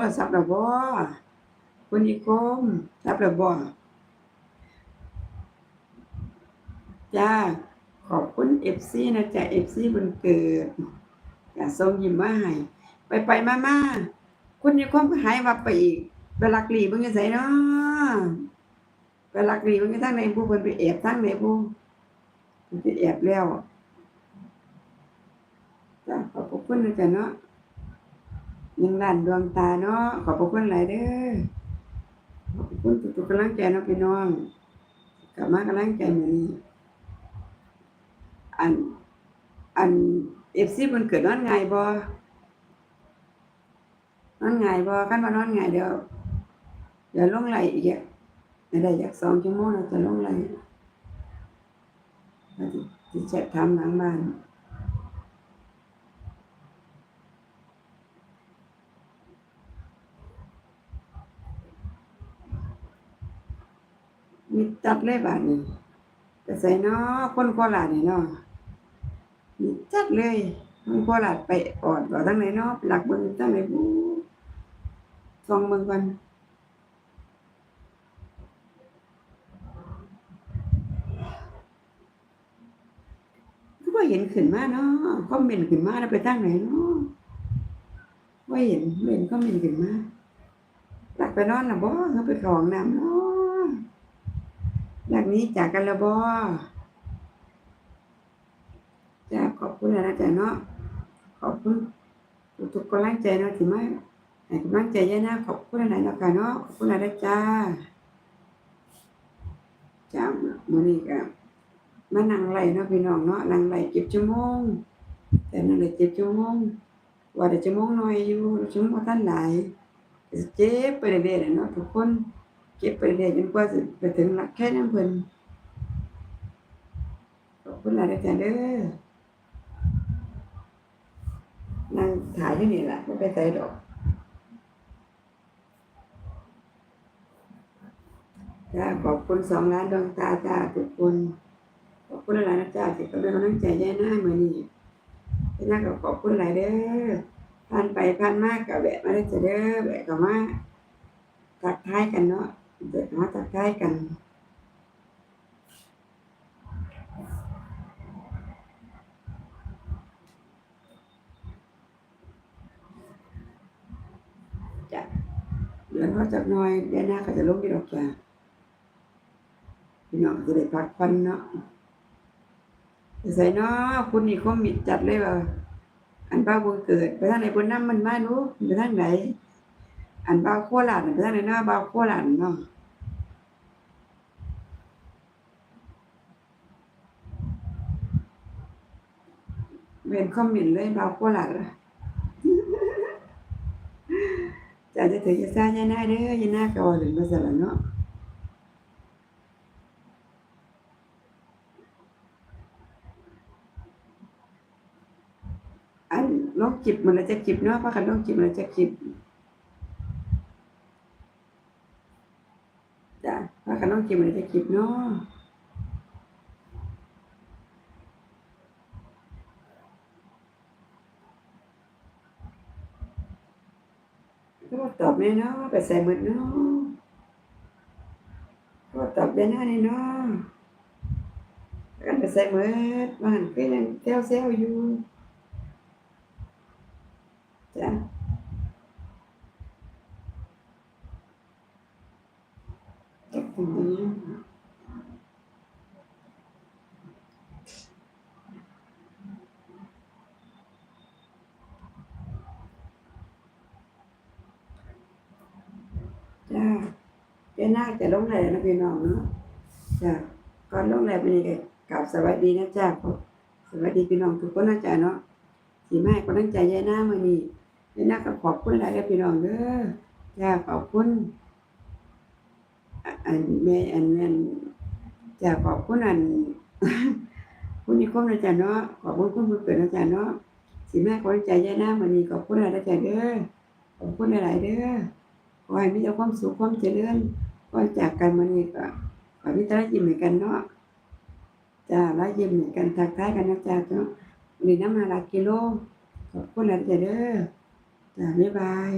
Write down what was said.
โทรศัพท์ระบ่คุณนิคมรับระบ่จ้า ขอบคุณ FC นะจ๊ะ FC บุญเกิดจ้าส่งยิ้มมาให้ไปไปมามาคุณนิคมก็หายวับไปอีกไปลักลีบิ่งอยู่ไสเนาะไปลักลีบิ่งอยู่ทางไหนผู้เพิ่นไปแอบทางไหนผู้เพิ่นไปแอบแล้วจ้าขอบคุณนะจ๊ะเนาะ ยังล้านดวงตาเนาะขอบพระคุณหลายเด้อขอบคุณทุกๆกำลังใจเนาะพี่น้อง กลับมากำลังใจมือนี้อันอัน FC เพิ่นเกิดนอนง่ายบ่นอนง่ายบ่คันว่านอนไงเดี๋ยวเดี๋ยวลงไหลอีกอะได้จัก2ชั่วโมงแล้วจะลงไหลแล้วสิสิแชทถามหลังบ้าน มีจัดเลยบาดนี้แต่ใส่เนาะคนโคราชนี่เนาะมีจัดเลยคนโคราชไปออดว่าทั้งไหนเนาะหลักเบิ่งทั้งไหนบูส่องเบิ่งก่อนคือบ่เห็นขึ้นมาเนาะคอมเมนต์ขึ้นมาแล้วไปทางไหนเนาะบ่าเห็นเห็นคอมเมนต์ขึ้นมาหลักไปนอนล่ะบ่เฮาไปเข้าห้องน้ำเนาะ นี้จากกันและบอจ้าขอบคุณนะจ๊ะเนาะขอบคุณทุกๆกำลังใจเนาะที่มาให้กำลังใจเยอะนะขอบคุณหลายๆเนาะค่ะเนาะขอบคุณหลายๆจ้าจ้ามื้อนี้ก็มานั่งไล่เนาะพี่น้องเนาะนั่งไล่เก็บชั่วโมงแต่นั่งไล่เก็บชั่วโมงว่าได้ชั่วโมงน้อยอยู่ชั่วโมงบ่ทันหลายเจ็บไปเรื่อยๆเนาะทุกคน เก็บไปเรื่อยจนกว่าสิไปถึงหลักแค่นั้นเพิ่นขอบคุณหลายๆจ้ะเด้อนั่งถ่ายอยู่นี่แหล่ะบ่ไปไสดอกจ้าขอบคุณสองล้านดวงตาจ้าทุกคนขอบคุณหลายนะจ้าที่กำลังใจแย่หน้ามื้อนี้พี่น้าก็ขอบคุณหลายเด้อผ่านไปผ่านมาก็แวะมาได้จะเด้อแวะเข้ามาทักทายกันเนาะ เดี๋ยวมาทักทายกันจะเดือนเขาจากน้อยเดือนหน้าก็จะลงที่ดอกจ้ะพี่น้องจะได้พักผ่อนเนาะใส่เนาะคุณนี่คมมิดจัดเลยว่าอันบ้าบุญเกิด ไปทางไหนบนน้ำมันมาหนูไปทางไหน อันบ้าโคราชไปทางไหนเนาะบ้าโคราชเนาะเวนคอมเมนต์เลยบ้าโคราชล่ะจะจะถือจะซ่าย่าหน้าเด้อย่าหน้าก็ว่าถึงภาษาละเนาะอันลองจิบมันละจะจิบเนาะพากันลองจิบมันละจะจิบจ้ะพา กันลองจิบมันจะจิบเนาะก็ตอบแม่เนาะไปใส่หมดเนาะก็ตอบได้หน้านี่เนาะกันไปใส่หมดว่าหันคือยังแซวๆอยู่จ้ะ เก็บตรงนี้จ้าเจ้านาคจะลงไหนนะพี่น้องเนาะจ้ะก่อนลงไหนเป็นยังไงกลับสวัสดีนะจ้าสวัสดีพี่น้องทุกคนนะจ้าเนาะสีแม่ก็ตั้งใจยายหน้ามานี่ยายหน้าก็ขอบคุณหลายเด้อพี่น้องเด้อจ้าขอบคุณ อันแม่อันแม่นจ้าขอบคุณอันคุณนิคมนะจ๊ะเนาะขอบคุณคุณผู้เกิดนะจ๊ะเนาะสีแม่ก็ตั้งใจยาหน้ามานี่ขอบคุณหลายเด้อจ้าเด้อขอบคุณหลายเด้อขอให้มีแต่ความสุขความเจริญก่อนจากกันมานี่ก็ขอให้มีแต่รอยยิ้มให้กันเนาะจ้ารอยยิ้มให้กันทักทายกันนะจ๊ะเนาะวันนี้น้ำมาหลักกิโลขอบคุณหลายจ้ะเด้อจ้าบ๊ายบาย